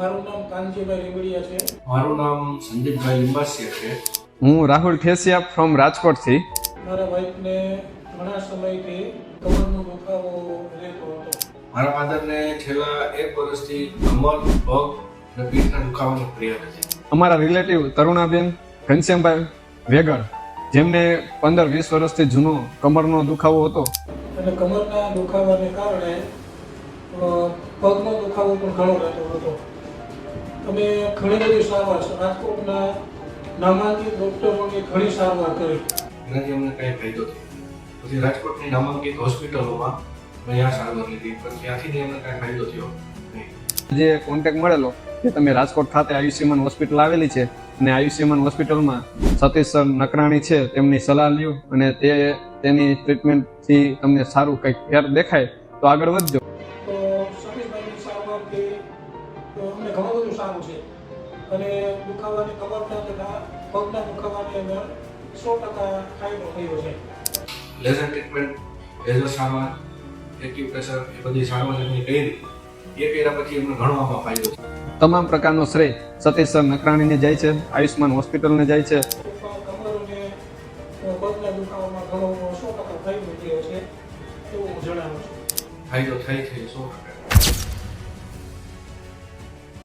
મારું નામ કાનજીભાઈ રેબડિયા છે. મારું નામ સંદીપભાઈ લિંબાસિયા છે. હું રાહુલ ખેસિયા ફ્રોમ રાજકોટથી. મારા વાઈફને ઘણા સમયથી કમરનો દુખાવો રહેતો હતો. મારા ફાધરને છેલ્લા એક વર્ષથી કમર પગ અને પીઠના દુખાવાનો પ્રિય હતી અમારા રિલેટિવ તરુણાબેન ઘનશ્યામભાઈ વેગડ જેમને પંદર વીસ વર્ષથી જૂનો કમરનો દુખાવો હતો. અને કમરના દુખાવાને કારણે પગનો દુખાવો પણ ઘણો રહેતો હતો. અમે ઘણી બધી સારવાર છે. રાજકોટના નામાંકિત ડૉક્ટરોની ઘણી સારવાર કરી. એનાથી અમને કાંઈ ફાયદો થયો પછી રાજકોટની નામાંકિત હોસ્પિટલોમાં મેં ત્યાં સારવાર લીધી. પણ ત્યાંથી અમને કાંઈ ફાયદો થયો જે કોન્ટેક્ટ મળેલો કે તમે રાજકોટ ખાતે આયુષ્યમાન હોસ્પિટલ આવેલી છે અને આયુષ્યમાન હોસ્પિટલમાં સતીશ સર નકરાણી છે તેમની સલાહ લ્યો અને તે તેની ટ્રીટમેન્ટથી તમને સારું કંઈક ફેર દેખાય તો આગળ વધજો. તો અમને ઘણું બધું સારું છે. અને દુખાવાની કમરના તથા પગના દુખાવાની અંદર સો ટકા ફાયદો થયો છે. લેઝર ટ્રીટમેન્ટ લેઝર સારવાર એક્યુપ્રેશર એ બધી સારવાર એમની કરી એ કર્યા પછી એમને ઘણો આમાં ફાયદો છે તમામ પ્રકારનો શ્રેય સતીશ સર નકરાણીને જાય છે આયુષ્યમાન હોસ્પિટલને જાય છું. ફાયદો થાય છે સો ટકા.